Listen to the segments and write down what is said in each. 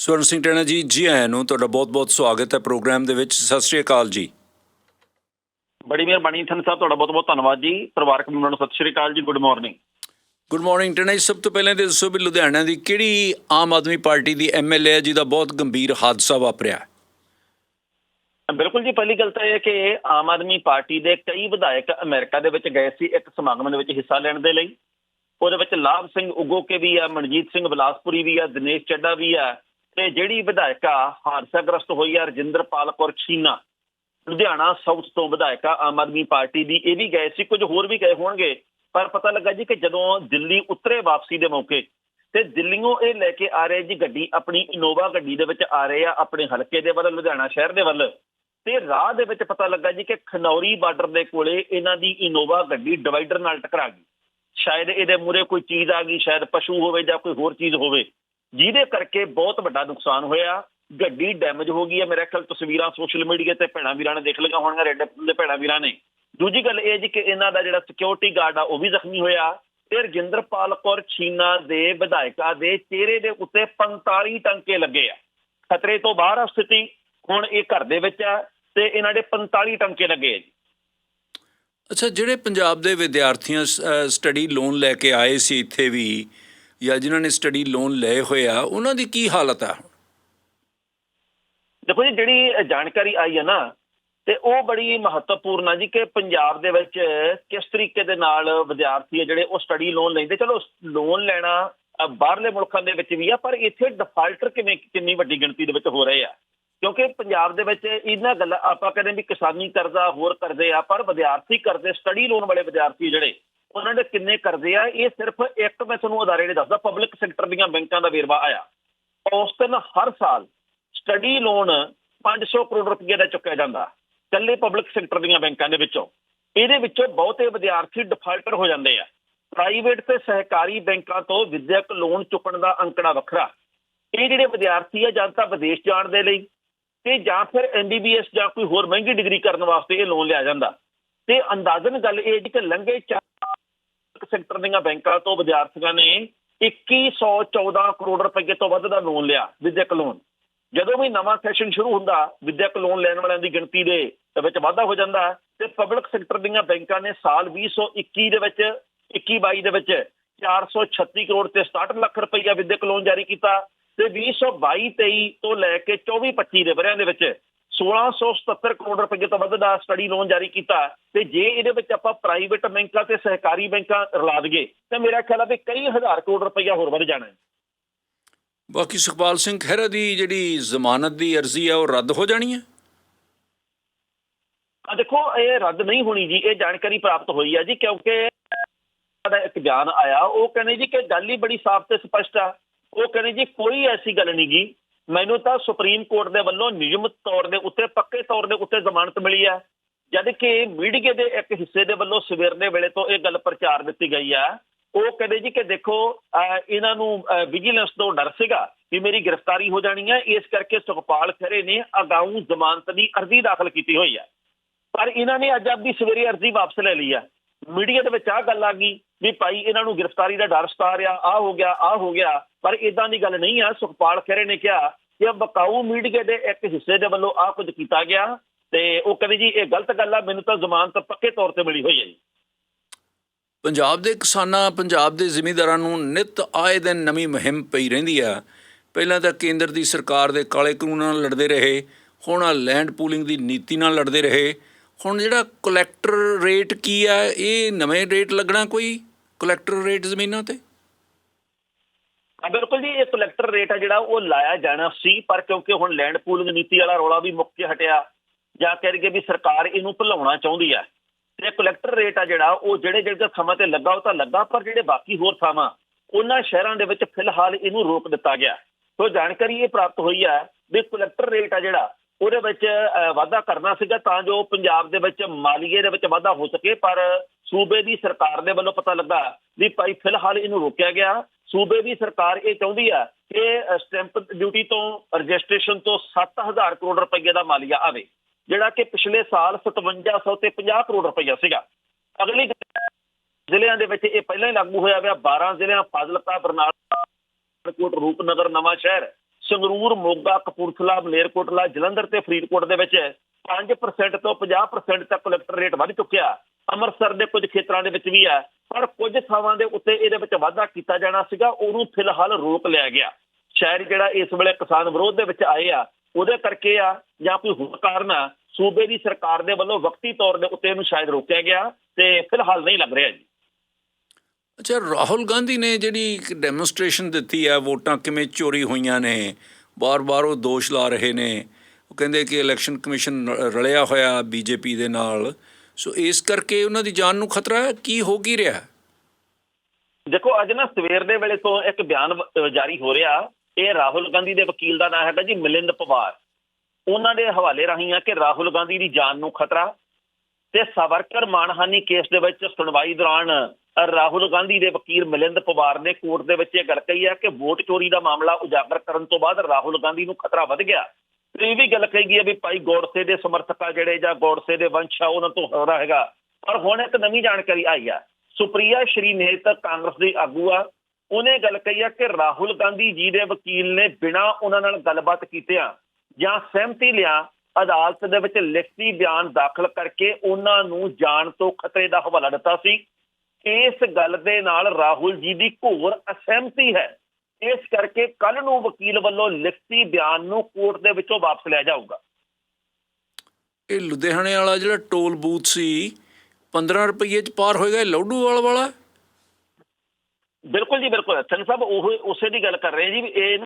ਸਵਰਨ ਸਿੰਘ ਟੈਣਾ ਜੀ ਜੀ ਆਇਆਂ ਨੂੰ ਤੁਹਾਡਾ ਬਹੁਤ-ਬਹੁਤ ਸਵਾਗਤ ਹੈ ਪ੍ਰੋਗਰਾਮ ਦੇ ਵਿੱਚ। ਸਤਿ ਸ਼੍ਰੀ ਅਕਾਲ ਜੀ। ਬੜੀ ਮਿਹਰਬਾਨੀ ਥਨ ਸਾਹਿਬ ਤੁਹਾਡਾ ਬਹੁਤ ਬਹੁਤ ਧੰਨਵਾਦ ਜੀ। ਪਰਿਵਾਰਕ ਮੈਂਬਰਾਂ ਨੂੰ ਸਤਿ ਸ਼੍ਰੀ ਅਕਾਲ ਜੀ ਗੁੱਡ ਮਾਰਨਿੰਗ। ਗੁੱਡ ਮਾਰਨਿੰਗ ਟੈਣਾ ਜੀ। ਸਭ ਤੋਂ ਪਹਿਲਾਂ ਤੇ ਦੱਸੋ ਵੀ ਲੁਧਿਆਣਾ ਦੀ ਕਿਹੜੀ ਆਮ ਆਦਮੀ ਪਾਰਟੀ ਦੀ ਐਮਐਲਏ ਹੈ ਜਿਹਦਾ ਬਹੁਤ ਗੰਭੀਰ ਹਾਦਸਾ ਵਾਪਰਿਆ? ਹੈ? ਬਿਲਕੁਲ ਜੀ ਪਹਿਲੀ ਗੱਲ ਤਾਂ ਇਹ ਹੈ ਕਿ ਆਮ ਆਦਮੀ ਪਾਰਟੀ ਦੇ ਕਈ ਵਿਧਾਇਕ ਅਮਰੀਕਾ ਦੇ ਵਿੱਚ ਗਏ ਸੀ ਇੱਕ ਸਮਾਗਮ ਦੇ ਵਿੱਚ ਹਿੱਸਾ ਲੈਣ ਦੇ ਲਈ। ਉਹਦੇ ਵਿੱਚ ਲਾਭ ਸਿੰਘ ਉਗੋਕੇ ਵੀ ਆ ਮਨਜੀਤ ਸਿੰਘ ਬਲਾਸਪੁਰੀ ਵੀ ਆ ਦਿਨੇਸ਼ ਚੱਡਾ ਵੀ ਆ ਤੇ ਜਿਹੜੀ ਵਿਧਾਇਕਾ ਹਾਦਸਾਗ੍ਰਸਤ ਹੋਈ ਆ ਰਜਿੰਦਰਪਾਲ ਕੌਰ ਛੀਨਾ, ਲੁਧਿਆਣਾ ਸਾਊਥ ਤੋਂ ਵਿਧਾਇਕਾ ਆਮ ਆਦਮੀ ਪਾਰਟੀ ਦੀ, ਇਹ ਵੀ ਗਏ ਸੀ, ਕੁਝ ਹੋਰ ਵੀ ਗਏ ਹੋਣਗੇ, ਪਰ ਪਤਾ ਲੱਗਾ ਜੀ ਕਿ ਜਦੋਂ ਦਿੱਲੀ ਉਤਰੇ ਵਾਪਸੀ ਦੇ ਮੌਕੇ, ਤੇ ਦਿੱਲੀੋਂ ਇਹ ਲੈ ਕੇ ਆ ਰਹੇ ਜੀ ਗੱਡੀ, ਆਪਣੀ ਇਨੋਵਾ ਗੱਡੀ ਦੇ ਵਿੱਚ ਆ ਰਹੇ ਆ, ਆਪਣੇ ਹਲਕੇ ਦੇ ਵੱਲ, ਲੁਧਿਆਣਾ ਸ਼ਹਿਰ ਦੇ ਵੱਲ, ਤੇ ਰਾਹ ਦੇ ਵਿੱਚ ਪਤਾ ਲੱਗਾ ਜੀ ਕਿ ਖਨੌਰੀ ਬਾਰਡਰ ਦੇ ਕੋਲੇ ਇਹਨਾਂ ਦੀ ਇਨੋਵਾ ਗੱਡੀ ਡਿਵਾਈਡਰ ਨਾਲ ਟਕਰਾ ਗਈ, ਸ਼ਾਇਦ ਇਹਦੇ ਮੂਰੇ ਕੋਈ ਚੀਜ਼ ਆ ਗਈ, ਸ਼ਾਇਦ ਪਸ਼ੂ ਹੋਵੇ ਜਾਂ ਕੋਈ ਹੋਰ ਚੀਜ਼ ਹੋਵੇ ਜਿਹਦੇ ਕਰਕੇ ਬਹੁਤ ਵੱਡਾ ਨੁਕਸਾਨ ਹੋਇਆ। ਗੱਡੀ ਡੈਮੇਜ ਹੋ ਗਈ ਹੈ ਮੇਰੇ ਖਿਆਲ ਤਸਵੀਰਾਂ ਸੋਸ਼ਲ ਮੀਡੀਆ ਤੇ ਭੈਣਾਂ ਵੀਰਾਂ ਨੇ ਦੇਖ ਲਈਆਂ ਹੋਣਗੀਆਂ ਰੈੱਡ ਦੇ ਭੈਣਾਂ ਵੀਰਾਂ ਨੇ। ਦੂਜੀ ਗੱਲ ਇਹ ਜੀ ਕਿ ਇਹਨਾਂ ਦਾ ਜਿਹੜਾ ਸਿਕਿਉਰਿਟੀ ਗਾਰਡ ਆ, ਉਹ ਵੀ ਜ਼ਖਮੀ ਹੋਇਆ। ਤੇ ਰਜਿੰਦਰਪਾਲ ਕੌਰ ਛੀਨਾ ਦੇ ਵਿਧਾਇਕਾ ਦੇ ਚਿਹਰੇ ਦੇ ਉੱਤੇ 45 ਟੰਕੇ ਲੱਗੇ ਆ। ਖਤਰੇ ਤੋਂ ਬਾਹਰ ਆ ਸਥਿਤੀ, ਹੁਣ ਇਹ ਘਰ ਦੇ ਵਿੱਚ ਆ ਤੇ ਇਹਨਾਂ ਦੇ 45 ਟੰਕੇ ਲੱਗੇ ਆ ਜੀ। ਅੱਛਾ, ਜਿਹੜੇ ਪੰਜਾਬ ਦੇ ਵਿਦਿਆਰਥੀਆਂ ਸਟੱਡੀ ਲੋਨ ਲੈ ਕੇ ਆਏ ਸੀ ਇੱਥੇ ਵੀ ਜਾਂ ਜਿਨ੍ਹਾਂ ਨੇ ਸਟੱਡੀ ਲੋਨ ਲਏ ਹੋਏ ਆ, ਉਹਨਾਂ ਦੀ ਕੀ ਹਾਲਤ ਆ? ਦੇਖੋ ਜੀ, ਜਿਹੜੀ ਜਾਣਕਾਰੀ ਆਈ ਹੈ ਨਾ, ਤੇ ਉਹ ਬੜੀ ਮਹੱਤਵਪੂਰਨ ਆ ਜੀ ਕਿ ਪੰਜਾਬ ਦੇ ਵਿੱਚ ਕਿਸ ਤਰੀਕੇ ਦੇ ਨਾਲ ਵਿਦਿਆਰਥੀ ਆ ਜਿਹੜੇ ਉਹ ਸਟੱਡੀ ਲੋਨ ਲੈਂਦੇ। ਚਲੋ ਲੋਨ ਲੈਣਾ ਬਾਹਰਲੇ ਮੁਲਕਾਂ ਦੇ ਵਿੱਚ ਵੀ ਆ, ਪਰ ਇੱਥੇ ਡਿਫਾਲਟਰ ਕਿਵੇਂ, ਕਿੰਨੀ ਵੱਡੀ ਗਿਣਤੀ ਦੇ ਵਿੱਚ ਹੋ ਰਹੇ ਆ। ਕਿਉਂਕਿ ਪੰਜਾਬ ਦੇ ਵਿੱਚ ਇਹਨਾਂ ਗੱਲਾਂ, ਆਪਾਂ ਕਹਿੰਦੇ ਵੀ ਕਿਸਾਨੀ ਕਰਜ਼ਾ ਹੋਰ ਕਰਦੇ ਆ, ਪਰ ਵਿਦਿਆਰਥੀ ਕਰਦੇ ਸਟੱਡੀ ਲੋਨ ਵਾਲੇ ਵਿਦਿਆਰਥੀ ਜਿਹੜੇ ਉਹਨਾਂ ਦੇ ਕਿੰਨੇ ਕਰਜ਼ੇ ਆ, ਇਹ ਸਿਰਫ ਇੱਕ ਮੈਂ ਤੁਹਾਨੂੰ ਅਦਾਰੇ ਨੇ ਦੱਸਦਾ ਪਬਲਿਕ ਸੈਕਟਰ ਦੀਆਂ ਬੈਂਕਾਂ ਦਾ ਵੇਰਵਾ ਆਇਆ। ਔਸਤਨ ਹਰ ਸਾਲ ਸਟੱਡੀ ਲੋਨ 500 ਕਰੋੜ ਰੁਪਏ ਦਾ ਚੁੱਕਿਆ ਜਾਂਦਾ ਕੱਲੇ ਪਬਲਿਕ ਸੈਕਟਰ ਦੀਆਂ ਬੈਂਕਾਂ ਦੇ ਵਿੱਚੋਂ। ਇਹਦੇ ਵਿੱਚੋਂ ਬਹੁਤੇ ਵਿਦਿਆਰਥੀ ਡਿਫਾਲਟਰ ਹੋ ਜਾਂਦੇ ਆ। ਪ੍ਰਾਈਵੇਟ ਤੇ ਸਹਿਕਾਰੀ ਬੈਂਕਾਂ ਤੋਂ ਵਿਦਿਅਕ ਲੋਨ ਚੁੱਕਣ ਦਾ ਅੰਕੜਾ ਵੱਖਰਾ। ਇਹ ਜਿਹੜੇ ਵਿਦਿਆਰਥੀ ਆ, ਜਾਂ ਤਾਂ ਵਿਦੇਸ਼ ਜਾਣ ਦੇ ਲਈ, ਤੇ ਜਾਂ ਫਿਰ ਐਮਬੀਬੀਐਸ ਜਾਂ ਕੋਈ ਹੋਰ ਮਹਿੰਗੀ ਡਿਗਰੀ ਕਰਨ ਵਾਸਤੇ ਇਹ ਲੋਨ ਲਿਆ ਜਾਂਦਾ। ਤੇ ਅੰਦਾਜ਼ਨ ਗੱਲ ਇਹ ਜੀ ਕਿ ਲੰਘੇ ਚਾਰ ਸੈਕਟਰ ਦੀਆਂ ਬੈਂਕਾਂ ਤੋਂ ਵਿਦਿਆਰਥੀਆਂ ਨੇ 2114 ਕਰੋੜ ਰੁਪਏ ਤੋਂ ਵੱਧ ਦਾ ਲੋਨ ਲਿਆ, ਵਿਦਿਅਕ ਲੋਨ ਜਦੋਂ ਵੀ ਨਵਾਂ ਸੈਸ਼ਨ ਸ਼ੁਰੂ ਹੁੰਦਾ, ਵਿਦਿਅਕ ਲੋਨ ਲੈਣ ਵਾਲਿਆਂ ਦੀ ਗਿਣਤੀ ਦੇ ਵਿੱਚ ਵਾਧਾ ਹੋ ਜਾਂਦਾ ਤੇ ਪਬਲਿਕ ਸੈਕਟਰ ਦੀਆਂ ਬੈਂਕਾਂ ਨੇ ਸਾਲ 2021 ਦੇ ਵਿੱਚ 21-22 ਦੇ ਵਿੱਚ 436 ਕਰੋੜ ਤੇ 67 ਲੱਖ ਰੁਪਈਆ ਵਿਦਿਅਕ ਲੋਨ ਜਾਰੀ ਕੀਤਾ ਤੇ 2022-23 ਤੋਂ ਲੈ ਕੇ 24-25 ਦੇ ਵਰਿਆਂ ਦੇ ਵਿੱਚ 1677 ਕਰੋੜ ਰੁਪਏ ਤੋਂ ਵੱਧ ਦਾ ਸਟੱਡੀ ਲੋਨ ਜਾਰੀ ਕੀਤਾ ਤੇ ਜੇ ਇਹਦੇ ਵਿੱਚ ਆਪਾਂ ਪ੍ਰਾਈਵੇਟ ਬੈਂਕਾਂ ਤੇ ਸਹਿਕਾਰੀ ਬੈਂਕਾਂ ਰਲਾ ਦਈਏ ਤਾਂ ਮੇਰਾ ਖਿਆਲ ਆ ਵੀ ਕਈ ਹਜ਼ਾਰ ਕਰੋੜ ਰੁਪਈਆ ਹੋਰ ਵੱਧ ਜਾਣਾ ਹੈ। ਬਾਕੀ ਸੁਖਪਾਲ ਸਿੰਘ ਖਹਿਰਾ ਦੀ ਜਿਹੜੀ ਜ਼ਮਾਨਤ ਦੀ ਅਰਜ਼ੀ ਆ ਉਹ ਰੱਦ ਹੋ ਜਾਣੀ ਹੈ? ਆ ਦੇਖੋ ਇਹ ਰੱਦ ਨਹੀਂ ਹੋਣੀ ਜੀ ਇਹ ਜਾਣਕਾਰੀ ਪ੍ਰਾਪਤ ਹੋਈ ਹੈ ਜੀ ਕਿਉਂਕਿ ਦਾ ਇੱਕ ਬਿਆਨ ਆਇਆ ਉਹ ਕਹਿੰਦੇ ਜੀ ਕਿ ਗੱਲ ਹੀ ਬੜੀ ਸਾਫ਼ ਤੇ ਸਪਸ਼ਟ ਆ। ਉਹ ਕਹਿੰਦੇ ਜੀ ਕੋਈ ਐਸੀ ਗੱਲ ਨਹੀਂ ਗੀ। ਮੈਨੂੰ ਤਾਂ ਸੁਪਰੀਮ ਕੋਰਟ ਦੇ ਵੱਲੋਂ ਨਿਯਮਤ ਤੌਰ ਦੇ ਉੱਤੇ, ਪੱਕੇ ਤੌਰ ਦੇ ਉੱਤੇ ਜ਼ਮਾਨਤ ਮਿਲੀ ਹੈ। ਜਦ ਕਿ ਮੀਡੀਆ ਦੇ ਇੱਕ ਹਿੱਸੇ ਦੇ ਵੱਲੋਂ ਸਵੇਰ ਦੇ ਵੇਲੇ ਤੋਂ ਇਹ ਗੱਲ ਪ੍ਰਚਾਰ ਦਿੱਤੀ ਗਈ ਆ ਉਹ ਕਹਿੰਦੇ ਜੀ ਕਿ ਦੇਖੋ ਇਹਨਾਂ ਨੂੰ ਵਿਜੀਲੈਂਸ ਤੋਂ ਡਰ ਸੀਗਾ ਵੀ ਮੇਰੀ ਗ੍ਰਿਫਤਾਰੀ ਹੋ ਜਾਣੀ ਹੈ। ਇਸ ਕਰਕੇ ਸੁਖਪਾਲ ਖਰੇ ਨੇ ਅਗਾਊਂ ਜ਼ਮਾਨਤ ਦੀ ਅਰਜ਼ੀ ਦਾਖਲ ਕੀਤੀ ਹੋਈ ਹੈ। ਪਰ ਇਹਨਾਂ ਨੇ ਅੱਜ ਆਪਦੀ ਸਵੇਰੇ ਅਰਜ਼ੀ ਵਾਪਸ ਲੈ ਲਈ ਆ ਮੀਡੀਆ ਦੇ ਵਿੱਚ ਆਹ ਗੱਲ ਆ ਗਈ ਵੀ ਭਾਈ ਇਹਨਾਂ ਨੂੰ ਗ੍ਰਿਫਤਾਰੀ ਦਾ ਡਰ ਸਤਾ ਰਿਹਾ ਆ ਹੋ ਗਿਆ ਆ ਹੋ ਗਿਆ। ਪਰ ਇਦਾਂ ਦੀ ਗੱਲ ਨਹੀਂ ਆ। ਸੁਖਪਾਲ ਖਰੇ ਨੇ ਕਿਹਾ ਕਿ ਬਕਾਊ ਮੀਡੀਆ ਦੇ ਇੱਕ ਹਿੱਸੇ ਦੇ ਵੱਲੋਂ ਆ ਕੁਝ ਕੀਤਾ ਗਿਆ ਤੇ ਉਹ ਕਹਿੰਦੇ ਜੀ, ਇਹ ਗਲਤ ਗੱਲ ਆ, ਮੈਨੂੰ ਤਾਂ ਜ਼ਮਾਨਤ ਪੱਕੇ ਤੌਰ ਤੇ ਮਿਲੀ ਹੋਈ ਹੈ ਜੀ। ਪੰਜਾਬ ਦੇ ਕਿਸਾਨਾਂ, ਪੰਜਾਬ ਦੇ ਜ਼ਿਮੀਂਦਾਰਾਂ ਨੂੰ ਨਿਤ ਆਏ ਦਿਨ ਨਵੀਂ ਮੁਹਿੰਮ ਪਈ ਰਹਿੰਦੀ ਆ। ਪਹਿਲਾਂ ਤਾਂ ਕੇਂਦਰ ਦੀ ਸਰਕਾਰ ਦੇ ਕਾਲੇ ਕਾਨੂੰਨਾਂ ਨਾਲ ਲੜਦੇ ਰਹੇ, ਹੁਣ ਆ ਲੈਂਡ ਪੂਲਿੰਗ ਦੀ ਨੀਤੀ ਨਾਲ ਲੜਦੇ ਰਹੇ। ਹੁਣ ਜਿਹੜਾ ਕਲੈਕਟਰ ਰੇਟ ਕੀ ਆ, ਇਹ ਨਵੇਂ ਰੇਟ ਲੱਗਣਾ ਕੋਈ? ਕਲੈਕਟਰ ਰੇਟ ਜ਼ਮੀਨਾਂ ਤੇ? ਬਿਲਕੁਲ ਜੀ, ਇਹ ਕਲੈਕਟਰ ਰੇਟ ਆ ਜਿਹੜਾ ਉਹ ਲਾਇਆ ਜਾਣਾ ਸੀ, ਪਰ ਕਿਉਂਕਿ ਹੁਣ ਲੈਂਡ ਪੂਲਿੰਗ ਨੀਤੀ ਵਾਲਾ ਰੌਲਾ ਵੀ ਮੁੱਕ ਕੇ ਹਟਿਆ, ਜਾਂ ਕਹਿ ਰਹੀਏ ਵੀ ਸਰਕਾਰ ਇਹਨੂੰ ਭੁਲਾਉਣਾ ਚਾਹੁੰਦੀ ਹੈ ਤੇ ਕਲੈਕਟਰ ਰੇਟ ਆ ਜਿਹੜਾ, ਉਹ ਜਿਹੜੇ ਜਿਹੜੇ ਥਾਵਾਂ ਤੇ ਲੱਗਾ, ਉਹ ਤਾਂ ਲੱਗਾ, ਪਰ ਜਿਹੜੇ ਬਾਕੀ ਹੋਰ ਥਾਵਾਂ, ਉਹਨਾਂ ਸ਼ਹਿਰਾਂ ਦੇ ਵਿੱਚ ਫਿਲਹਾਲ ਇਹਨੂੰ ਰੋਕ ਦਿੱਤਾ ਗਿਆ। ਸੋ ਜਾਣਕਾਰੀ ਇਹ ਪ੍ਰਾਪਤ ਹੋਈ ਹੈ ਵੀ ਕਲੈਕਟਰ ਰੇਟ ਆ ਜਿਹੜਾ ਉਹਦੇ ਵਿੱਚ ਅਹ, ਵਾਧਾ ਕਰਨਾ ਸੀਗਾ ਤਾਂ ਜੋ ਪੰਜਾਬ ਦੇ ਵਿੱਚ ਮਾਲੀਏ ਦੇ ਵਿੱਚ ਵਾਧਾ ਹੋ ਸਕੇ ਪਰ ਸੂਬੇ ਦੀ ਸਰਕਾਰ ਦੇ ਵੱਲੋਂ ਪਤਾ ਲੱਗਾ ਵੀ ਭਾਈ ਫਿਲਹਾਲ ਇਹਨੂੰ ਰੋਕਿਆ ਗਿਆ। ਸੂਬੇ ਦੀ ਸਰਕਾਰ ਇਹ ਚਾਹੁੰਦੀ ਆ ਕਿ ਸਟੈਂਪ ਡਿਊਟੀ ਤੋਂ ਰਜਿਸਟ੍ਰੇਸ਼ਨ ਤੋਂ 7000 ਕਰੋੜ ਰੁਪਏ ਦਾ ਮਾਲੀਆ ਆਵੇ ਜਿਹੜਾ ਕਿ ਪਿਛਲੇ ਸਾਲ 5700 ਤੇ 50 ਕਰੋੜ ਰੁਪਈਆ ਸੀਗਾ। ਅਗਲੀ ਜ਼ਿਲ੍ਹਿਆਂ ਦੇ ਵਿੱਚ ਇਹ ਪਹਿਲਾਂ ਹੀ ਲਾਗੂ ਹੋਇਆ ਹੋਇਆ 12 ਜ਼ਿਲ੍ਹਿਆਂ ਫਾਜ਼ਿਲਕਾ ਬਰਨਾਲਾ ਕੋਟ ਰੂਪਨਗਰ ਨਵਾਂ ਸ਼ਹਿਰ ਸੰਗਰੂਰ, ਮੋਗਾ, ਕਪੂਰਥਲਾ, ਮਲੇਰਕੋਟਲਾ, ਜਲੰਧਰ ਤੇ ਫਰੀਦਕੋਟ ਦੇ ਵਿੱਚ 5% ਤੋਂ 50% ਤੱਕ ਕਲੈਕਟਰ ਰੇਟ ਵੱਧ ਚੁੱਕਿਆ। ਅੰਮ੍ਰਿਤਸਰ ਦੇ ਕੁਝ ਖੇਤਰਾਂ ਦੇ ਵਿੱਚ ਵੀ ਹੈ, ਪਰ ਕੁਝ ਥਾਵਾਂ ਦੇ ਉੱਤੇ ਇਹਦੇ ਵਿੱਚ ਵਾਧਾ ਕੀਤਾ ਜਾਣਾ ਸੀਗਾ, ਉਹਨੂੰ ਫਿਲਹਾਲ ਰੋਕ ਲਿਆ ਗਿਆ। ਸ਼ਾਇਦ ਜਿਹੜਾ ਇਸ ਵੇਲੇ ਕਿਸਾਨ ਵਿਰੋਧ ਦੇ ਵਿੱਚ ਆਏ ਆ, ਉਹਦੇ ਕਰਕੇ ਆ, ਜਾਂ ਕੋਈ ਹੋਰ ਕਾਰਨ ਆ, ਸੂਬੇ ਦੀ ਸਰਕਾਰ ਦੇ ਵੱਲੋਂ ਵਕਤੀ ਤੌਰ ਦੇ ਉੱਤੇ ਇਹਨੂੰ ਸ਼ਾਇਦ ਰੋਕਿਆ ਗਿਆ ਤੇ ਫਿਲਹਾਲ ਨਹੀਂ ਲੱਗ ਰਿਹਾ ਜੀ। ਅੱਛਾ, ਰਾਹੁਲ ਗਾਂਧੀ ਨੇ ਜਿਹੜੀ ਇੱਕ ਡੈਮੋਨਸਟ੍ਰੇਸ਼ਨ ਦਿੱਤੀ ਹੈ ਵੋਟਾਂ ਕਿਵੇਂ ਚੋਰੀ ਹੋਈਆਂ ਨੇ ਬਾਰ-ਬਾਰ ਉਹ ਦੋਸ਼ ਲਾ ਰਹੇ ਨੇ। ਉਹ ਕਹਿੰਦੇ ਕਿ ਇਲੈਕਸ਼ਨ ਕਮਿਸ਼ਨ ਰ- ਰਲਿਆ ਹੋਇਆ ਬੀਜੇਪੀ ਦੇ ਨਾਲ। ਸੋ ਇਸ ਕਰਕੇ ਉਹਨਾਂ ਦੀ ਜਾਨ ਨੂੰ ਖਤਰਾ ਕੀ ਹੋ ਕੀ ਰਿਹਾ? ਦੇਖੋ, ਅੱਜ ਨਾ ਸਵੇਰ ਦੇ ਵੇਲੇ ਤੋਂ ਇੱਕ ਬਿਆਨ ਜਾਰੀ ਹੋ ਰਿਹਾ। ਇਹ ਰਾਹੁਲ ਗਾਂਧੀ ਦੇ ਵਕੀਲ ਦਾ ਨਾਮ ਹੈਗਾ ਜੀ, ਮਿਲਿੰਦ ਪਵਾਰ। ਉਹਨਾਂ ਦੇ ਹਵਾਲੇ ਰਾਹੀਂ ਆ ਕਿ ਰਾਹੁਲ ਗਾਂਧੀ ਦੀ ਜਾਨ ਨੂੰ ਖਤਰਾ ਤੇ ਸਾਵਰਕਰ ਮਾਨਹਾਨੀ ਕੇਸ ਦੇ ਵਿੱਚ ਸੁਣਵਾਈ ਦੌਰਾਨ ਰਾਹੁਲ ਗਾਂਧੀ ਦੇ ਵਕੀਲ ਮਿਲਿੰਦ ਪਵਾਰ ਨੇ ਕੋਰਟ ਦੇ ਵਿੱਚ ਇਹ ਗੱਲ ਕਹੀ ਹੈ ਕਿ ਵੋਟ ਚੋਰੀ ਦਾ ਮਾਮਲਾ ਉਜਾਗਰ ਕਰਨ ਤੋਂ ਬਾਅਦ ਰਾਹੁਲ ਗਾਂਧੀ ਨੂੰ ਖਤਰਾ ਵੱਧ ਗਿਆ। ਇਹ ਵੀ ਗੱਲ ਕਹੀ ਗਈ ਹੈ ਵੀ ਭਾਈ ਗੋਡਸੇ ਦੇ ਸਮਰਥਕ ਆ ਜਿਹੜੇ ਜਾਂ ਗੋਡਸੇ ਦੇ ਵੰਸ਼ ਆ, ਉਹਨਾਂ ਤੋਂ ਹੋ ਰਿਹਾ ਹੈਗਾ। ਪਰ ਹੁਣ ਇੱਕ ਨਵੀਂ ਜਾਣਕਾਰੀ ਆਈ ਆ। ਸੁਪ੍ਰਿਆ ਸ਼੍ਰੀਨੇਤ ਕਾਂਗਰਸ ਦੀ ਆਗੂ ਆ। ਉਹਨੇ ਗੱਲ ਕਹੀ ਆ ਕਿ ਰਾਹੁਲ ਗਾਂਧੀ ਜੀ ਦੇ ਵਕੀਲ ਨੇ ਬਿਨਾਂ ਉਹਨਾਂ ਨਾਲ ਗੱਲਬਾਤ ਕੀਤਿਆਂ ਜਾਂ ਸਹਿਮਤੀ ਲਿਆ, ਅਦਾਲਤ ਦੇ ਵਿੱਚ ਲਿਖਤੀ ਬਿਆਨ ਦਾਖਲ ਕਰਕੇ ਉਹਨਾਂ ਨੂੰ ਜਾਣ ਤੋਂ ਖਤਰੇ ਦਾ ਹਵਾਲਾ ਦਿੱਤਾ ਸੀ। ਇਸ ਗੱਲ ਦੇ ਨਾਲ ਰਾਹੁਲ ਜੀ ਦੀ ਘੋਰ ਅਸਹਿਮਤੀ ਹੈ। ਇਸ ਕਰਕੇ ਕੱਲ ਨੂੰ ਵਕੀਲ ਵੱਲੋਂ ਲਿਖਤੀ ਬਿਆਨ ਨੂੰ ਕੋਰਟ ਦੇ ਵਿੱਚੋਂ ਵਾਪਸ ਲਿਆ ਜਾਊਗਾ। ਇਹ ਲੁਧਿਆਣੇ ਵਾਲਾ ਜਿਹੜਾ ਟੋਲ ਬੂਥ ਸੀ 15 ਰੁਪਏ ਚ ਪਾਰ ਹੋਏਗਾ ਇਹ ਲੌਡੂਵਾਲ ਵਾਲਾ ਬਿਲਕੁਲ ਜੀ ਬਿਲਕੁਲ। ਸਨ ਸਾਹਿਬ ਉਹ ਉਸੇ ਦੀ ਗੱਲ ਕਰ ਰਹੇ ਜੀ ਇਹ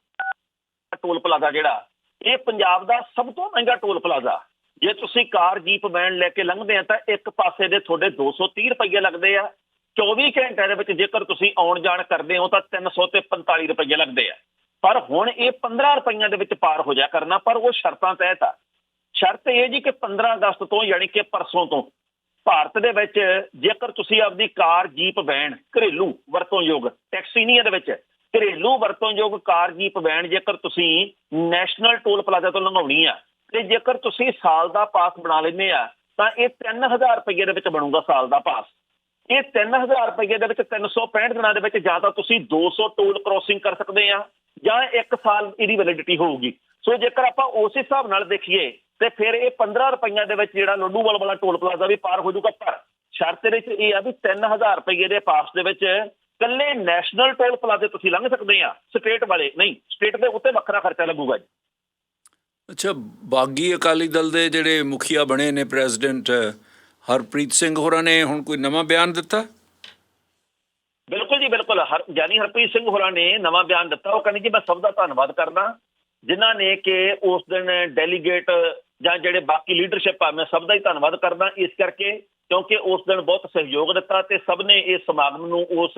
ਟੋਲ ਪਲਾਜ਼ਾ ਜਿਹੜਾ ਇਹ ਪੰਜਾਬ ਦਾ ਸਭ ਤੋਂ ਮਹਿੰਗਾ ਟੋਲ ਪਲਾਜ਼ਾ। ਜੇ ਤੁਸੀਂ ਕਾਰ ਜੀਪ ਵੈਨ ਲੈ ਕੇ ਲੰਘਦੇ ਆ ਤਾਂ ਇੱਕ ਪਾਸੇ ਦੇ ਤੁਹਾਡੇ 230 ਰੁਪਏ ਲੱਗਦੇ ਆ 24 ਘੰਟਿਆਂ ਦੇ ਵਿੱਚ ਜੇਕਰ ਤੁਸੀਂ ਆਉਣ ਜਾਣ ਕਰਦੇ ਹੋ ਤਾਂ 300 ਤੇ 45 ਰੁਪਏ ਲੱਗਦੇ ਆ। ਪਰ ਹੁਣ ਇਹ 15 ਰੁਪਈਆਂ ਦੇ ਵਿੱਚ ਪਾਰ ਹੋ ਜਾ ਕਰਨਾ, ਪਰ ਉਹ ਸ਼ਰਤਾਂ ਤਹਿਤ ਆ। ਸ਼ਰਤ ਇਹ ਜੀ ਕਿ 15 ਅਗਸਤ ਤੋਂ ਯਾਨੀ ਕਿ ਪਰਸੋਂ ਤੋਂ ਭਾਰਤ ਦੇ ਵਿੱਚ ਜੇਕਰ ਤੁਸੀਂ ਆਪਦੀ ਕਾਰ, ਜੀਪ, ਵੈਨ, ਘਰੇਲੂ ਵਰਤੋਂਯੋਗ, ਟੈਕਸੀ ਨਹੀਂ ਇਹਦੇ ਵਿੱਚ, ਘਰੇਲੂ ਵਰਤੋਂਯੋਗ ਕਾਰ, ਜੀਪ, ਵੈਨ ਜੇਕਰ ਤੁਸੀਂ ਨੈਸ਼ਨਲ ਟੋਲ ਪਲਾਜ਼ਾ ਤੋਂ ਲੰਘਾਉਣੀ ਆ ਤੇ ਜੇਕਰ ਤੁਸੀਂ ਸਾਲ ਦਾ ਪਾਸ ਬਣਾ ਲੈਂਦੇ ਆ, ਤਾਂ ਇਹ 3000 ਰੁਪਏ ਦੇ ਵਿੱਚ ਬਣੂਗਾ ਸਾਲ ਦਾ ਪਾਸ। ਇਹ 3000 ਰੁਪਏ ਦੇ ਵਿੱਚ 365 ਦਿਨਾਂ ਦੇ ਵਿੱਚ ਜਾਂ ਤਾਂ ਤੁਸੀਂ 200 ਟੋਲ ਕ੍ਰੋਸਿੰਗ ਕਰ ਸਕਦੇ ਆ, ਜਾਂ 1 ਸਾਲ ਇਹਦੀ ਵੈਲਿਡਿਟੀ ਹੋਊਗੀ। ਸੋ ਜੇਕਰ ਆਪਾਂ ਉਸ ਹਿਸਾਬ ਨਾਲ ਦੇਖੀਏ, ਤੇ ਫਿਰ ਇਹ 15 ਰੁਪਈਆਂ ਦੇ ਵਿੱਚ ਜਿਹੜਾ ਲੋਡੂਵਾਲ ਵਾਲਾ ਟੋਲ ਪਲਾਜ਼ਾ ਵੀ ਪਾਰ ਹੋ ਜਾਊਗਾ। ਪਰ ਸ਼ਰਤ ਇਹਦੇ ਵਿੱਚ ਇਹ ਆ ਵੀ 3000 ਰੁਪਏ ਦੇ ਪਾਸ ਦੇ ਵਿੱਚ ਕੱਲੇ ਨੈਸ਼ਨਲ ਟੋਲ ਪਲਾਜ਼ੇ ਤੁਸੀਂ ਲੰਘ ਸਕਦੇ ਆ ਸਟੇਟ ਵਾਲੇ। ਨਹੀਂ ਸਟੇਟ ਦੇ ਉੱਤੇ ਵੱਖਰਾ ਖਰਚਾ ਲੱਗੂਗਾ ਜੀ। ਅੱਛਾ, ਬਾਗੀ ਅਕਾਲੀ ਦਲ ਦੇ ਜਿਹੜੇ ਮੁਖੀਆ ਬਣੇ ਨੇ, ਪ੍ਰੈਜ਼ੀਡੈਂਟ ਹਰਪ੍ਰੀਤ ਸਿੰਘ ਹੋਰਾਂ ਨੇ ਹੁਣ ਕੋਈ ਨਵਾਂ ਬਿਆਨ ਦਿੱਤਾ? ਬਿਲਕੁਲ ਜੀ, ਬਿਲਕੁਲ। ਹਰ ਜਾਨੀ ਹਰਪ੍ਰੀਤ ਸਿੰਘ ਹੋਰਾਂ ਨੇ ਨਵਾਂ ਬਿਆਨ ਦਿੱਤਾ। ਉਹ ਕਹਿੰਦੇ ਜੀ, ਮੈਂ ਸਭ ਦਾ ਧੰਨਵਾਦ ਕਰਦਾ। ਜਿਨ੍ਹਾਂ ਨੇ ਕਿ ਉਸ ਦਿਨ ਡੈਲੀਗੇਟ ਜਾਂ ਜਿਹੜੇ ਬਾਕੀ ਲੀਡਰਸ਼ਿਪ ਆ, ਮੈਂ ਸਭ ਦਾ ਹੀ ਧੰਨਵਾਦ ਕਰਦਾ ਇਸ ਕਰਕੇ, ਕਿਉਂਕਿ ਉਸ ਦਿਨ ਬਹੁਤ ਸਹਿਯੋਗ ਦਿੱਤਾ ਤੇ ਸਭ ਨੇ ਇਸ ਸਮਾਗਮ ਨੂੰ, ਉਸ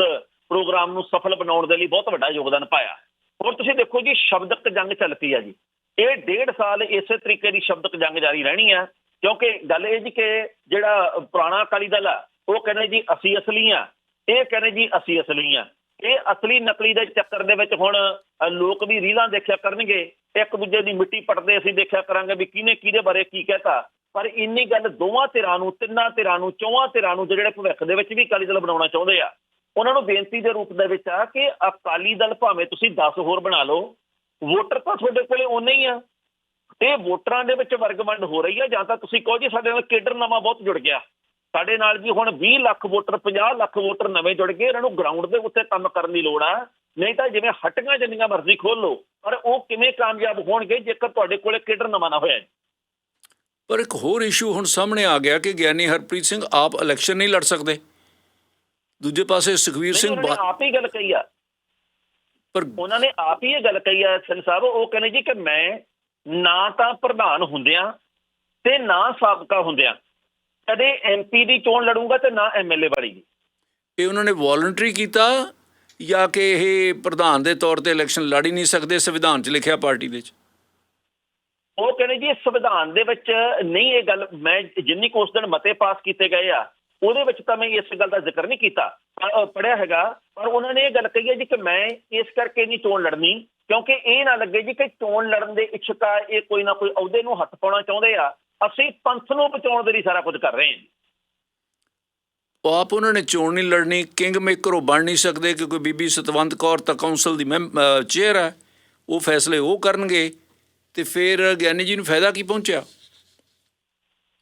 ਪ੍ਰੋਗਰਾਮ ਨੂੰ ਸਫਲ ਬਣਾਉਣ ਦੇ ਲਈ ਬਹੁਤ ਵੱਡਾ ਯੋਗਦਾਨ ਪਾਇਆ। ਹੁਣ ਤੁਸੀਂ ਦੇਖੋ ਜੀ, ਸ਼ਬਦਕ ਜੰਗ ਚੱਲ ਪਈ ਆ ਜੀ। ਇਹ ਡੇਢ ਸਾਲ ਇਸੇ ਤਰੀਕੇ ਦੀ ਸ਼ਬਦਕ ਜੰਗ ਜਾਰੀ ਰਹਿਣੀ ਆ। ਕਿਉਂਕਿ ਗੱਲ ਇਹ ਜੀ ਕਿ ਜਿਹੜਾ ਪੁਰਾਣਾ ਅਕਾਲੀ ਦਲ ਆ, ਉਹ ਕਹਿੰਦੇ ਜੀ ਅਸੀਂ ਅਸਲੀ ਆ, ਇਹ ਕਹਿੰਦੇ ਜੀ ਅਸੀਂ ਅਸਲੀ ਆ। ਇਹ ਅਸਲੀ ਨਕਲੀ ਦੇ ਚੱਕਰ ਦੇ ਵਿੱਚ ਹੁਣ ਲੋਕ ਵੀ ਰੀਲਾਂ ਦੇਖਿਆ ਕਰਨਗੇ, ਇੱਕ ਦੂਜੇ ਦੀ ਮਿੱਟੀ ਪਟਦੇ ਅਸੀਂ ਦੇਖਿਆ ਕਰਾਂਗੇ ਵੀ ਕਿਹਨੇ ਕਿਹਦੇ ਬਾਰੇ ਕੀ ਕਹਿਤਾ। ਪਰ ਇੰਨੀ ਗੱਲ ਦੋਵਾਂ ਧਿਰਾਂ ਨੂੰ, ਤਿੰਨਾਂ ਧਿਰਾਂ ਨੂੰ, ਚੌਵਾਂ ਧਿਰਾਂ ਨੂੰ ਜਿਹੜੇ ਭਵਿੱਖ ਦੇ ਵਿੱਚ ਵੀ ਅਕਾਲੀ ਦਲ ਬਣਾਉਣਾ ਚਾਹੁੰਦੇ ਆ, ਉਹਨਾਂ ਨੂੰ ਬੇਨਤੀ ਦੇ ਰੂਪ ਦੇ ਵਿੱਚ ਆ ਕਿ ਅਕਾਲੀ ਦਲ ਭਾਵੇਂ ਤੁਸੀਂ 10 ਹੋਰ ਬਣਾ ਲਓ, ਵੋਟਰ ਤਾਂ ਤੁਹਾਡੇ ਕੋਲੇ ਉਨੇ ਹੀ ਆ। ਇਹ ਵੋਟਰਾਂ ਦੇ ਵਿੱਚ ਵਰਗਵੰਡ ਹੋ ਰਹੀ ਹੈ ਜਾਂ ਤਾਂ ਤੁਸੀਂ ਕਹੋ ਜੀ ਸਾਡੇ ਨਾਲ ਕੇਡਰ ਨਵਾਂ ਬਹੁਤ ਜੁੜ ਗਿਆ। ਸਾਡੇ ਨਾਲ ਜੀ ਹੁਣ 20 ਲੱਖ ਵੋਟਰ 50 ਲੱਖ ਵੋਟਰ ਨਵੇਂ ਜੁੜ ਗਏ ਇਹਨਾਂ ਨੂੰ ਗਰਾਊਂਡ ਦੇ ਉੱਤੇ ਕੰਮ ਕਰਨ ਦੀ ਲੋੜ ਆ। ਨਹੀਂ ਤਾਂ ਜਿਵੇਂ ਹਟੀਆਂ ਜਿੰਨੀਆਂ ਮਰਜ਼ੀ ਖੋਲ ਲਓ ਪਰ ਉਹ ਕਿਵੇਂ ਕਾਮਯਾਬ ਹੋਣਗੇ ਜੇਕਰ ਤੁਹਾਡੇ ਕੋਲੇ ਕੇਡਰ ਨਵਾਂ ਨਾ ਹੋਇਆ? ਪਰ ਇੱਕ ਹੋਰ ਇਸ਼ੂ ਹੁਣ ਸਾਹਮਣੇ ਆ ਗਿਆ ਕਿ ਗਿਆਨੀ ਹਰਪ੍ਰੀਤ ਸਿੰਘ ਆਪ ਇਲੈਕਸ਼ਨ ਨਹੀਂ ਲੜ ਸਕਦੇ। ਦੂਜੇ ਪਾਸੇ ਸੁਖਵੀਰ ਸਿੰਘ ਆਪ ਹੀ ਗੱਲ ਕਹੀ ਆ। ਪਰ ਉਹਨਾਂ ਨੇ ਆਪ ਹੀ ਇਹ ਗੱਲ ਕਹੀ ਆ ਸਿੰਘ ਸਾਹਿਬ ਉਹ ਕਹਿੰਦੇ ਜੀ ਕਿ ਮੈਂ ਨਾ ਤਾਂ ਪ੍ਰਧਾਨ ਹੁੰਦਿਆਂ ਤੇ ਨਾ ਸਾਬਕਾ ਹੁੰਦਿਆਂ। ਕਦੇ ਐਮਪੀ ਦੀ ਚੋਣ ਲੜੂੰਗਾ ਤੇ ਨਾ ਐਮਐਲਏ ਵਾਲੀ ਦੀ। ਇਹ ਉਹਨਾਂ ਨੇ ਵੋਲੰਟਰੀ ਕੀਤਾ ਜਾਂ ਕਿ ਇਹ ਪ੍ਰਧਾਨ ਦੇ ਤੌਰ ਤੇ ਇਲੈਕਸ਼ਨ ਲੜ ਹੀ ਨਹੀਂ ਸਕਦੇ ਸੰਵਿਧਾਨ 'ਚ ਲਿਖਿਆ ਪਾਰਟੀ ਦੇ 'ਚ? ਉਹ ਕਹਿੰਦੇ ਜੀ ਸੰਵਿਧਾਨ ਦੇ ਵਿੱਚ ਨਹੀਂ ਇਹ ਗੱਲ ਮੈਂ ਜਿੰਨੀ ਕੁ ਉਸ ਦਿਨ ਮਤੇ ਪਾਸ ਕੀਤੇ ਗਏ ਆ ਉਹਦੇ ਵਿੱਚ ਤਾਂ ਮੈਂ ਇਸ ਗੱਲ ਦਾ ਜ਼ਿਕਰ ਨਹੀਂ ਕੀਤਾ। ਪੜਿਆ ਹੈਗਾ। ਪਰ ਉਹਨਾਂ ਨੇ ਇਹ ਗੱਲ ਕਹੀ ਹੈ ਜੀ ਕਿ ਮੈਂ ਇਸ ਕਰਕੇ ਨਹੀਂ ਚੋਣ ਲੜਨੀ, ਕਿਉਂਕਿ ਇਹ ਨਾ ਲੱਗੇ ਜੀ ਕਿ ਚੋਣ ਲੜਨ ਦੇ ਇੱਛੁਕ ਆ, ਇਹ ਕੋਈ ਨਾ ਕੋਈ ਅਹੁਦੇ ਨੂੰ ਹੱਥ ਪਾਉਣਾ ਚਾਹੁੰਦੇ ਆ। ਅਸੀਂ ਪੰਥ ਨੂੰ ਬਚਾਉਣ ਦੇ ਲਈ ਸਾਰਾ ਕੁਝ ਕਰ ਰਹੇ ਹਾਂ। ਆਪ ਉਹਨਾਂ ਨੇ ਚੋਣ ਨਹੀਂ ਲੜਨੀ, ਕਿੰਗ ਮੇਕਰ ਉਹ ਬਣ ਨਹੀਂ ਸਕਦੇ, ਕਿਉਂਕਿ ਬੀਬੀ ਸਤਵੰਤ ਕੌਰ ਤਾਂ ਕੌਂਸਲ ਦੀ ਚੇਅਰ ਹੈ। ਉਹ ਫੈਸਲੇ ਉਹ ਕਰਨਗੇ, ਤੇ ਫਿਰ ਗਿਆਨੀ ਜੀ ਨੂੰ ਫਾਇਦਾ ਕੀ ਪਹੁੰਚਿਆ?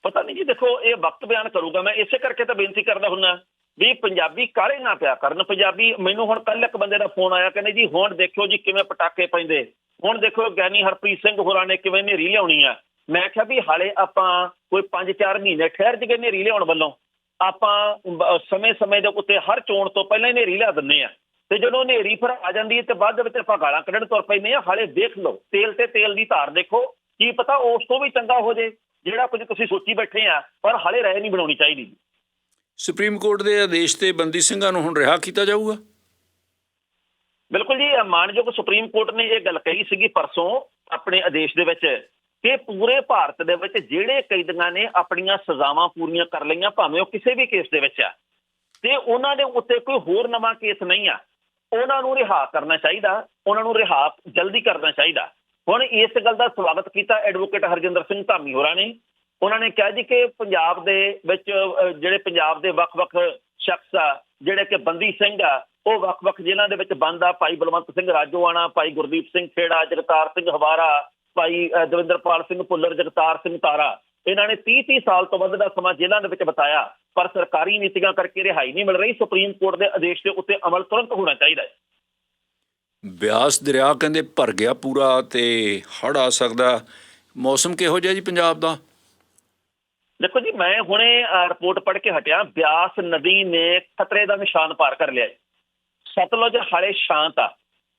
ਪਤਾ ਨਹੀਂ ਜੀ, ਦੇਖੋ, ਇਹ ਵਕਤ ਬਿਆਨ ਕਰੂਗਾ। ਮੈਂ ਇਸੇ ਕਰਕੇ ਤਾਂ ਬੇਨਤੀ ਕਰਦਾ ਹੁੰਨਾ ਵੀ ਪੰਜਾਬੀ ਕਾਲੇ ਨਾ ਪਿਆ ਕਰਨ। ਪੰਜਾਬੀ, ਮੈਨੂੰ ਹੁਣ ਕੱਲ ਇੱਕ ਬੰਦੇ ਦਾ ਫੋਨ ਆਇਆ, ਕਹਿੰਦੇ ਜੀ, ਹੁਣ ਦੇਖਿਓ ਜੀ ਕਿਵੇਂ ਪਟਾਕੇ ਪੈਂਦੇ। ਹੁਣ ਦੇਖੋ ਗਿਆਨੀ ਹਰਪ੍ਰੀਤ ਸਿੰਘ ਹੋਰਾਂ ਨੇ ਕਿਵੇਂ ਨੇਰੀ ਲਿਆਉਣੀ ਆ। ਮੈਂ ਕਿਹਾ ਵੀ ਹਾਲੇ ਆਪਾਂ ਕੋਈ 5-4 ਮਹੀਨੇ ਠਹਿਰ ਜਗੇ ਨੇਰੀ ਲਿਆਉਣ ਵੱਲੋਂ। ਆਪਾਂ ਸਮੇਂ-ਸਮੇਂ ਦੇ ਉੱਤੇ ਹਰ ਚੋਣ ਤੋਂ ਪਹਿਲਾਂ ਹੀ ਨੇਰੀ ਲਿਆ ਦਿੰਨੇ ਆ। ਤੇ ਜਦੋਂ ਨੇਰੀ ਫਿਰ ਆ ਜਾਂਦੀ ਹੈ ਤੇ ਬਾਅਦ ਦੇ ਵਿੱਚ ਆਪਾਂ ਗਾਲਾਂ ਕੱਢਣ ਤੁਰ ਪੈਂਦੇ ਆ। ਹਾਲੇ ਦੇਖ ਲਓ, ਤੇਲ ਤੇ ਤੇਲ ਦੀ ਧਾਰ ਦੇਖੋ। ਕੀ ਪਤਾ ਉਸ ਤੋਂ ਵੀ ਚੰਗਾ ਹੋ ਜੇ। ਜਿਹੜਾ ਕੁਝ ਤੁਸੀਂ ਸੋਚੀ ਬੈਠੇ ਆ ਪਰ ਹਾਲੇ ਰਹਿ ਨਹੀਂ ਬਣਾਉਣੀ ਚਾਹੀਦੀ। ਸੁਪਰੀਮ ਕੋਰਟ ਦੇ ਆਦੇਸ਼ ਤੇ ਬੰਦੀ ਸਿੰਘਾਂ ਨੂੰ ਹੁਣ ਰਿਹਾ ਕੀਤਾ ਜਾਊਗਾ? ਬਿਲਕੁਲ ਜੀ ਮਾਨਯੋਗ ਸੁਪਰੀਮ ਕੋਰਟ ਨੇ ਇਹ ਗੱਲ ਕਹੀ ਸੀਗੀ ਪਰਸੋਂ ਆਪਣੇ ਆਦੇਸ਼ ਦੇ ਵਿੱਚ ਕਿ ਪੂਰੇ ਭਾਰਤ ਦੇ ਵਿੱਚ ਜਿਹੜੇ ਕੈਦੀਆਂ ਨੇ ਆਪਣੀਆਂ ਸਜ਼ਾਵਾਂ ਪੂਰੀਆਂ ਕਰ ਲਈਆਂ ਭਾਵੇਂ ਉਹ ਕਿਸੇ ਵੀ ਕੇਸ ਦੇ ਵਿੱਚ ਆ ਤੇ ਉਹਨਾਂ ਦੇ ਉੱਤੇ ਕੋਈ ਹੋਰ ਨਵਾਂ ਕੇਸ ਨਹੀਂ ਆ ਉਹਨਾਂ ਨੂੰ ਰਿਹਾ ਕਰਨਾ ਚਾਹੀਦਾ ਉਹਨਾਂ ਨੂੰ ਰਿਹਾ ਜਲਦੀ ਕਰਨਾ ਚਾਹੀਦਾ। ਹੁਣ ਇਸ ਗੱਲ ਦਾ ਸਵਾਗਤ ਕੀਤਾ ਐਡਵੋਕੇਟ ਹਰਜਿੰਦਰ ਸਿੰਘ ਧਾਮੀ ਹੋਰਾਂ ਨੇ। ਉਹਨਾਂ ਨੇ ਕਿਹਾ ਜੀ ਕਿ ਪੰਜਾਬ ਦੇ ਵਿੱਚ ਜਿਹੜੇ ਪੰਜਾਬ ਦੇ ਵੱਖ-ਵੱਖ ਸ਼ਖਸ ਆ, ਜਿਹੜੇ ਕਿ ਬੰਦੀ ਸਿੰਘ ਆ, ਉਹ ਵੱਖ-ਵੱਖ ਜ਼ਿਲ੍ਹਿਆਂ ਦੇ ਵਿੱਚ ਬੰਦ ਆ। ਭਾਈ ਬਲਵੰਤ ਸਿੰਘ ਰਾਜੋਆਣਾ, ਭਾਈ ਗੁਰਦੀਪ ਸਿੰਘ ਖੇੜਾ, ਜਗਤਾਰ ਸਿੰਘ ਹਵਾਰਾ, ਭਾਈ ਦਵਿੰਦਰਪਾਲ ਸਿੰਘ ਭੁੱਲਰ, ਜਗਤਾਰ ਸਿੰਘ ਤਾਰਾ। ਇਹਨਾਂ ਨੇ 30-30 ਸਾਲ ਤੋਂ ਵੱਧ ਦਾ ਸਮਾਂ ਜੇਲ੍ਹਾਂ ਦੇ ਵਿੱਚ ਬਤਾਇਆ, ਪਰ ਸਰਕਾਰੀ ਨੀਤੀਆਂ ਕਰਕੇ ਰਿਹਾਈ ਨਹੀਂ ਮਿਲ ਰਹੀ। ਸੁਪਰੀਮ ਕੋਰਟ ਦੇ ਆਦੇਸ਼ ਦੇ ਉੱਤੇ ਅਮਲ ਤੁਰੰਤ ਹੋਣਾ ਚਾਹੀਦਾ ਹੈ। ਬਿਆਸ ਦਰਿਆ ਕਹਿੰਦੇ ਭਰ ਗਿਆ ਪੂਰਾ ਤੇ ਹੜ ਆ ਸਕਦਾ। ਮੌਸਮ ਕਿਹੋ ਜਿਹਾ ਜੀ ਪੰਜਾਬ ਦਾ? ਦੇਖੋ ਜੀ, ਮੈਂ ਹੁਣੇ ਰਿਪੋਰਟ ਪੜ੍ਹ ਕੇ ਹਟਿਆ। ਬਿਆਸ ਨਦੀ ਨੇ ਖਤਰੇ ਦਾ ਨਿਸ਼ਾਨ ਪਾਰ ਕਰ ਲਿਆ ਸਤਲੁਜ ਹਾਲੇ ਸ਼ਾਂਤ ਆ।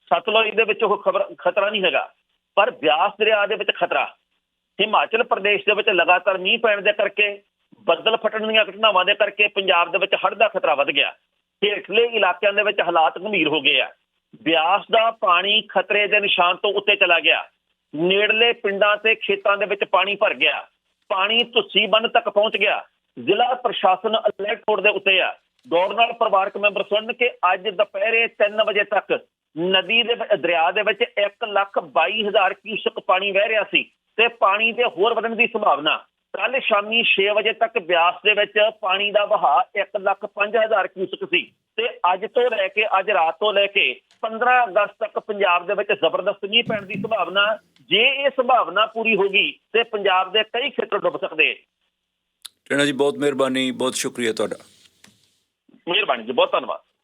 ਸਤਲੁਜ ਦੇ ਵਿੱਚ ਉਹ ਖਬਰ, ਖਤਰਾ ਨਹੀਂ ਹੈਗਾ। ਪਰ ਬਿਆਸ ਦਰਿਆ ਦੇ ਵਿੱਚ ਖਤਰਾ। ਹਿਮਾਚਲ ਪ੍ਰਦੇਸ਼ ਦੇ ਵਿੱਚ ਲਗਾਤਾਰ ਮੀਂਹ ਪੈਣ ਦੇ ਕਰਕੇ, ਬੱਦਲ ਫਟਣ ਦੀਆਂ ਘਟਨਾਵਾਂ ਦੇ ਕਰਕੇ ਪੰਜਾਬ ਦੇ ਵਿੱਚ ਹੜ੍ਹ ਦਾ ਖਤਰਾ ਵੱਧ ਗਿਆ। ਹੇਠਲੇ ਇਲਾਕਿਆਂ ਦੇ ਵਿੱਚ ਹਾਲਾਤ ਗੰਭੀਰ ਹੋ ਗਏ ਆ। ਬਿਆਸ ਦਾ ਪਾਣੀ ਖਤਰੇ ਦੇ ਨਿਸ਼ਾਨ ਤੋਂ ਉੱਤੇ ਚਲਾ ਗਿਆ। ਨੇੜਲੇ ਪਿੰਡਾਂ ਤੇ ਖੇਤਾਂ ਦੇ ਵਿੱਚ ਪਾਣੀ ਭਰ ਗਿਆ। ਪਾਣੀ ਤੁਸੀ ਬੰਨ ਤੱਕ ਪਹੁੰਚ ਗਿਆ। ਜ਼ਿਲ੍ਹਾ ਪ੍ਰਸ਼ਾਸਨ ਅਲਰਟ ਮੋਡ ਦੇ ਉੱਤੇ ਆ। ਦੌੜ ਨਾਲ ਪਰਿਵਾਰਕ ਮੈਂਬਰ ਸੁਣਨ ਕਿ ਅੱਜ ਦੁਪਹਿਰੇ 3 ਵਜੇ ਤੱਕ ਨਦੀ ਦੇ ਦਰਿਆ ਦੇ ਵਿੱਚ 1 ਲੱਖ 22 ਹਜ਼ਾਰ ਕਿਊਸਕ ਪਾਣੀ ਵਹਿ ਰਿਹਾ ਸੀ ਤੇ ਪਾਣੀ ਦੇ ਹੋਰ ਵਧਣ ਦੀ ਸੰਭਾਵਨਾ। ਕੱਲ ਸ਼ਾਮੀ 6 ਵਜੇ ਤੱਕ ਬਿਆਸ ਦੇ ਵਿੱਚ ਪਾਣੀ ਦਾ ਵਹਾਅ 1 ਲੱਖ 5 ਹਜ਼ਾਰ ਕਿਊਸਕ ਸੀ। ਤੇ ਅੱਜ ਤੋਂ ਲੈ ਕੇ ਅੱਜ ਰਾਤ ਤੋਂ ਲੈ ਕੇ 15 ਅਗਸਤ ਤੱਕ ਪੰਜਾਬ ਦੇ ਵਿੱਚ ਜ਼ਬਰਦਸਤ ਮੀਂਹ ਪੈਣ ਦੀ ਸੰਭਾਵਨਾ ਜੇ ਇਹ ਸੰਭਾਵਨਾ ਪੂਰੀ ਹੋ ਗਈ ਤੇ ਪੰਜਾਬ ਦੇ ਕਈ ਖੇਤਰ ਡੁੱਬ ਸਕਦੇ। ਟੈਣਾ ਜੀ ਬਹੁਤ ਮਿਹਰਬਾਨੀ ਬਹੁਤ ਸ਼ੁਕਰੀਆ ਤੁਹਾਡਾ। ਮਿਹਰਬਾਨੀ ਜੀ ਬਹੁਤ ਧੰਨਵਾਦ।